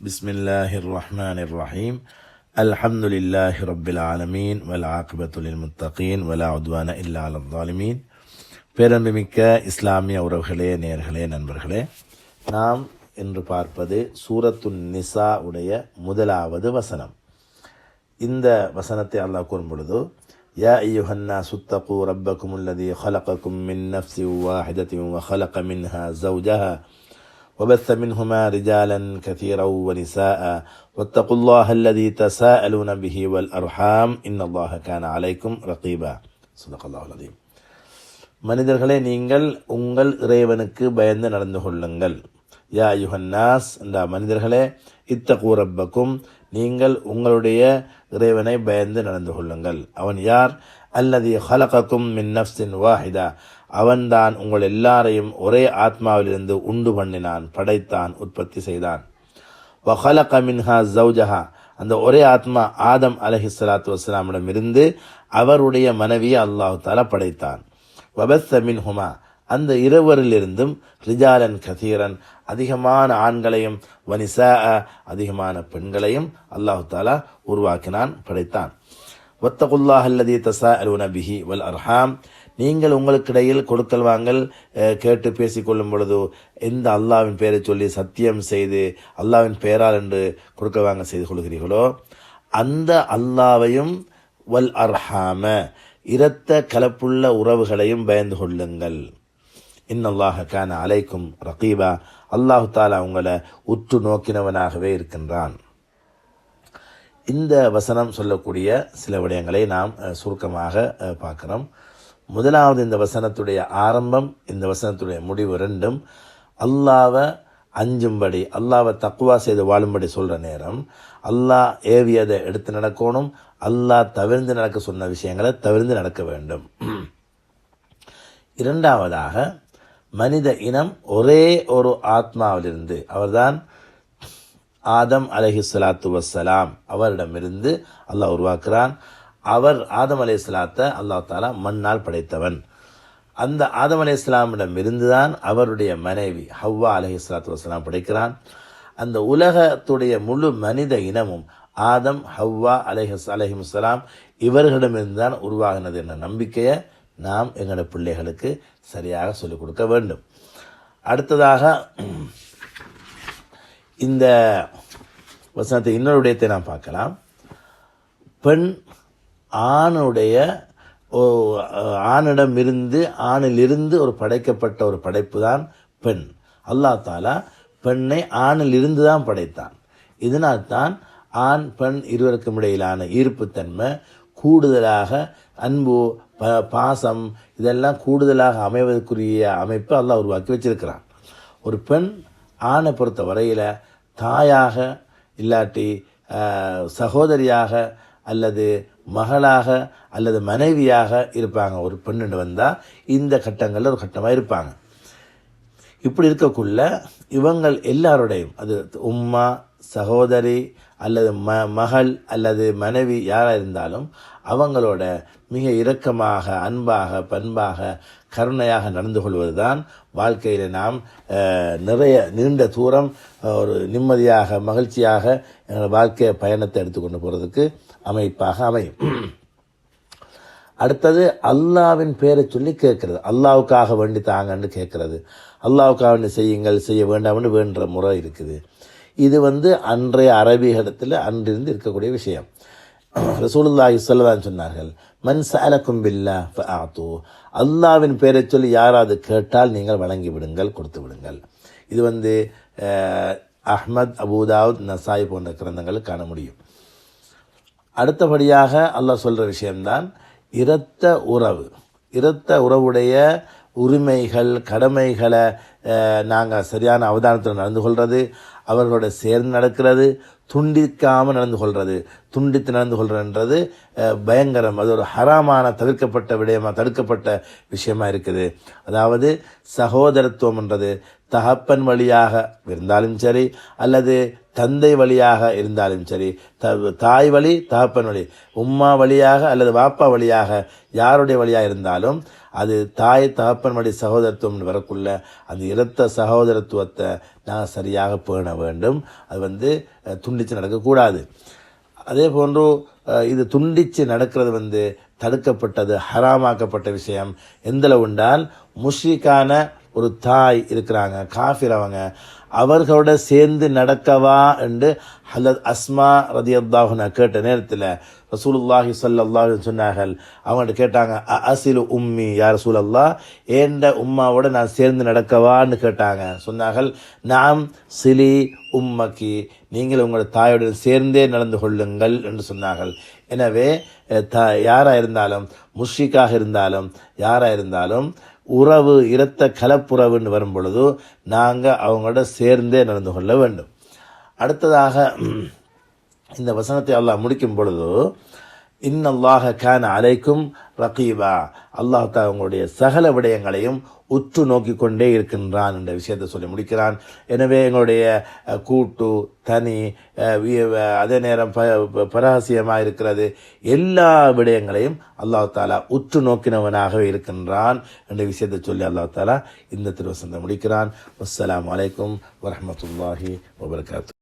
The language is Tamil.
بسم الله الرحمن الرحيم الحمد لله رب العالمين والعاقبة للمتقين ولا عدوان إلا على الظالمين பேரன்புமிக்க இஸ்லாமிய உறவுகளே நேர்களே நண்பர்களே நாம் இன்று பார்ப்பது சூரத்துன் நிசா உடைய முதலாவது வசனம் இந்த வசனத்தை அல்லாஹ் கூறும் பொழுது யா ஐயுஹன்னா சுத்தகு ரப்பக்கும் உள்ளதி خلقكم من نفس واحدة وخلق منها زوجها وبث منهما رجالا كثيرا ونساء واتقوا الله الذي تساءلون به والأرحام إن الله كان عليكم رقيبا صدق الله العظيم மனிதர்களே நீங்கள் உங்கள் இறைவனுக்கு பயந்து நடந்து கொள்ளுங்கள் யா யுஹன்னாஸ் என்ற மனிதர்களே இத்தகு ரப்பக்கும் நீங்கள் உங்களுடைய இறைவனை பயந்து நடந்து கொள்ளுங்கள் அவன் யார் அல்லது ஹலகக்கும் மின் நஃப்ஸின் வாஹிதா அவன்தான் உங்கள் எல்லாரையும் ஒரே ஆத்மாவிலிருந்து உண்டு பண்ணினான் படைத்தான் உற்பத்தி செய்தான். வஹல கமின்ஹா ஜவுஜஹா அந்த ஒரே ஆத்மா ஆதம் அலஹி சலாத்து வஸ்லாமிடம் இருந்து அவருடைய மனைவியை அல்லாஹு தாலா படைத்தான். வபஸ்ஸ மின்ஹுமா. அந்த இருவரிலிருந்தும் ரிஜாலன் கதீரன் அதிகமான ஆண்களையும் வனிசா அதிகமான பெண்களையும் அல்லாஹு தாலா உருவாக்கினான் படைத்தான். ஒத்தகுல்லாஹ் அல்லதி தசா அலுன பிஹி வல் அர்ஹாம். நீங்கள் உங்களுக்கிடையில் கொடுக்கல் வாங்கல் கேட்டு பேசிக்கொள்ளும் பொழுது எந்த அல்லாவின் பெயரை சொல்லி சத்தியம் செய்து அல்லாவின் பெயரால் என்று கொடுக்கல் வாங்க செய்து கொள்கிறீர்களோ? அந்த அல்லாவையும் வல் அர்ஹாம இரத்த கலப்புள்ள உறவுகளையும் பயந்து கொள்ளுங்கள். இன்னல்லாஹ கான அலைக்கும் ரகீபா. அல்லாஹு தாலா உங்களை உற்று நோக்கினவனாகவே இருக்கின்றான். இந்த வசனம் சொல்லக்கூடிய சில விடயங்களை நாம் சுருக்கமாக பார்க்குறோம். முதலாவது இந்த வசனத்துடைய ஆரம்பம் இந்த வசனத்துடைய முடிவு ரெண்டும் அல்லாவை அஞ்சும்படி அல்லாவை தக்குவா செய்து வாழும்படி சொல்கிற நேரம் அல்லாஹ் ஏவியதை எடுத்து நடக்கணும் அல்லாஹ் தவிர்ந்து நடக்க சொன்ன விஷயங்களை தவிர்ந்து நடக்க வேண்டும். இரண்டாவதாக மனித இனம் ஒரே ஒரு ஆத்மாவிலிருந்து அவர்தான் ஆதம் அலஹி சலாத்து வசலாம் அவரிடமிருந்து அல்லாஹ் உருவாக்குறான். அவர் ஆதம் அலை சலாத்த அல்லாஹ் தாலா மண்ணால் படைத்தவன். அந்த ஆதம் அலை இஸ்லாமிடம் இருந்துதான் அவருடைய மனைவி ஹவ்வா அலஹி சலாத்து வசலாம் படைக்கிறான். அந்த உலகத்துடைய முழு மனித இனமும் ஆதம் ஹவ்வா அலஹி அலஹிமுசலாம் இவர்களிடமிருந்து தான் உருவாகினது என்ற நம்பிக்கையை நாம் எங்களோட பிள்ளைகளுக்கு சரியாக சொல்லிக் கொடுக்க வேண்டும். அடுத்ததாக இந்த வசனத்தை இன்னொரு விடயத்தை நாம் பார்க்கலாம். பெண் ஆணுடைய ஓ- ஆணிடம் இருந்து ஆணிலிருந்து ஒரு படைக்கப்பட்ட ஒரு படைப்பு தான் பெண். அல்லா தாலா பெண்ணை ஆணில் இருந்து தான் படைத்தான். இதனால் தான் ஆண் பெண் இருவருக்கும் இடையிலான ஈர்ப்புத்தன்மை கூடுதலாக அன்பு ப பாசம் இதெல்லாம் கூடுதலாக அமைவதற்குரிய அமைப்பை அல்லாஹ் உருவாக்கி வச்சிருக்கிறான். ஒரு பெண் ஆணை பொறுத்த வரையில் தாயாக இல்லாட்டி சகோதரியாக அல்லது மகளாக அல்லது மனைவியாக இருப்பாங்க. ஒரு பெண்ணுன்னு வந்தால் இந்த கட்டங்களில் ஒரு கட்டமாக இருப்பாங்க. இப்படி இருக்கக்குள்ள இவங்கள் எல்லாருடையும் அது உம்மா சகோதரி அல்லது ம மகள் அல்லது மனைவி யாராக இருந்தாலும் அவங்களோட மிக இரக்கமாக அன்பாக பண்பாக கருணையாக நடந்து கொள்வது தான் வாழ்க்கையில் நாம் நிறைய நீண்ட தூரம் ஒரு நிம்மதியாக மகிழ்ச்சியாக எங்கள் வாழ்க்கை பயணத்தை எடுத்துக்கொண்டு போகிறதுக்கு அமைப்பாக அமையும். அடுத்தது அல்லாவின் பேரை சொல்லி கேட்கறது. அல்லாவுக்காக வேண்டி தாங்கன்னு கேட்கறது. அல்லாவுக்காக வேண்டி செய்யுங்கள் செய்ய வேண்டாம்னு வேண்டுற முறை இருக்குது. இது வந்து அன்றைய அரபிகளிடத்தில் அன்றிருந்து இருக்கக்கூடிய விஷயம். ரசூலுல்லாஹி சொல்லதான் சொன்னார்கள் மன் சாலக்கும் பில்லா ஃபஆத்து அல்லாவின் பேரை சொல்லி யாராவது கேட்டால் நீங்கள் வழங்கி விடுங்கள் கொடுத்து விடுங்கள். இது வந்து அஹ்மத் அபூதாவுத் நசாய் போன்ற கிரந்தங்கள் காண முடியும். அடுத்தபடியாக அல்லாஹ் சொல்கிற விஷயம்தான் இரத்த உறவு. இரத்த உறவுடைய உரிமைகள் கடமைகளை நாங்கள் சரியான அவதானத்தில் நடந்து கொள்வது அவர்களோட சேர்ந்து நடக்கிறது துண்டிக்காமல் நடந்து கொள்வது துண்டித்து நடந்து கொள்றதுன்றது பயங்கரம். அது ஒரு ஹராமான தவிர்க்கப்பட்ட விடயமாக தடுக்கப்பட்ட விஷயமா இருக்குது. அதாவது சகோதரத்துவம்ன்றது தகப்பன் வழியாக இருந்தாலும் சரி அல்லது தந்தை வழியாக இருந்தாலும் சரி த தாய் வழி தகப்பன் வழி உம்மா வழியாக அல்லது வாப்பா வழியாக யாருடைய வழியாக இருந்தாலும் அது தாய் தகப்பன் வழி சகோதரத்துவம் வரக்குள்ள அந்த இரத்த சகோதரத்துவத்தை நான் சரியாக பேண வேண்டும். அது வந்து துண்டித்து நடக்கக்கூடாது. அதே போன்று இது துண்டிச்சு நடக்கிறது வந்து தடுக்கப்பட்டது ஹராமாக்கப்பட்ட விஷயம். எந்தளவு உண்டால் முஷ்ரிக்கான ஒரு தாய் இருக்கிறாங்க காஃபிர் அவங்க அவர்களோட சேர்ந்து நடக்கவா என்று ஹலத் அஸ்மா ரதியல்லாஹுன கேட்ட நேரத்தில் ரசூலுல்லாஹி ஸல்லல்லாஹு சொன்னார்கள். அவங்கள்ட்ட கேட்டாங்க "அ- அசிலு உம்மி யார் ரசூலல்லா ஏண்ட உம்மாவோட நான் சேர்ந்து நடக்கவான்னு கேட்டாங்க. சொன்னார்கள் நாம் சிலி உம்மக்கி நீங்கள் உங்களோட தாயுடன் சேர்ந்தே நடந்து கொள்ளுங்கள் என்று சொன்னார்கள். எனவே த யாராக இருந்தாலும் முஷ்ரிக்காக இருந்தாலும் யாராக இருந்தாலும் உறவு இரத்த கலப்புறவுன்னு வரும் பொழுது நாங்கள் அவங்களோட சேர்ந்தே நடந்து கொள்ள வேண்டும். அடுத்ததாக இந்த வசனத்தை அல்லாஹ் முடிக்கும் பொழுது இன்னல்லாஹ கான அலைக்கும் ரகீபா. அல்லாஹ் தா உங்களுடைய சகல விடயங்களையும் உற்று நோக்கி கொண்டே இருக்கின்றான் என்ற விஷயத்தை சொல்லி முடிக்கிறான். எனவே எங்களுடைய கூட்டு தனி அதே நேரம் ப இருக்கிறது. எல்லா விடயங்களையும் அல்லாஹ் தாலா உற்று நோக்கினவனாகவே இருக்கின்றான் என்ற விஷயத்தை சொல்லி அல்லாஹ் தாலா இந்த திருவசந்தை முடிக்கிறான். அஸ்லாம் அலைக்கும் வரமத்துல்லாஹி வபர்காத்து.